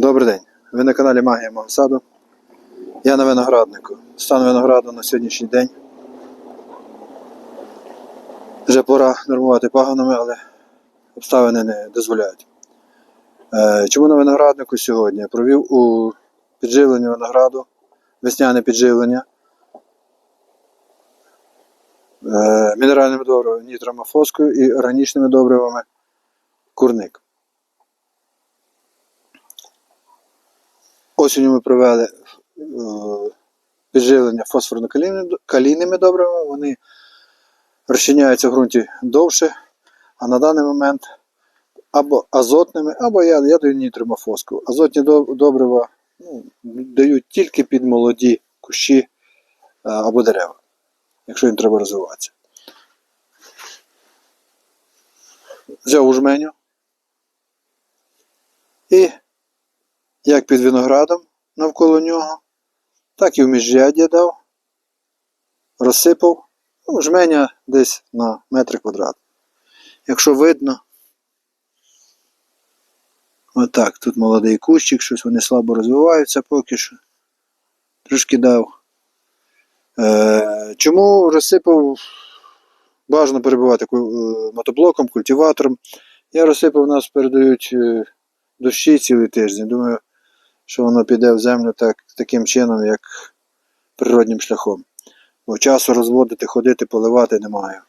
Добрий день. Ви на каналі Магія мого саду. Я на винограднику. Стан винограду на сьогоднішній день. Вже пора нормувати пагонами, але обставини не дозволяють. Е, Чому на винограднику сьогодні? Провів у підживленні винограду, весняне підживлення. е, Мінеральними добривами нітромофоскою і органічними добривами курник. Осінню ми провели е, підживлення фосфорно-калійними добривами. Вони розчиняються в ґрунті довше, а на даний момент або азотними, або я, я даю нітримофоску. Азотні добрива ну, дають тільки під молоді кущі е, або дерева, якщо їм треба розвиватися. Взяв жменю і як під виноградом навколо нього, так і в міжряддя дав, розсипав, ну, жменя десь на метр квадрат. Якщо видно, отак, тут молодий кущик, щось вони слабо розвиваються поки що. Трошки дав. Е, чому розсипав? Бажано перебувати е, мотоблоком, культиватором. Я розсипав, нас передають е, дощі цілий тиждень. Думаю, що воно піде в землю так, таким чином, як природнім шляхом. Бо часу розводити, ходити, поливати немає.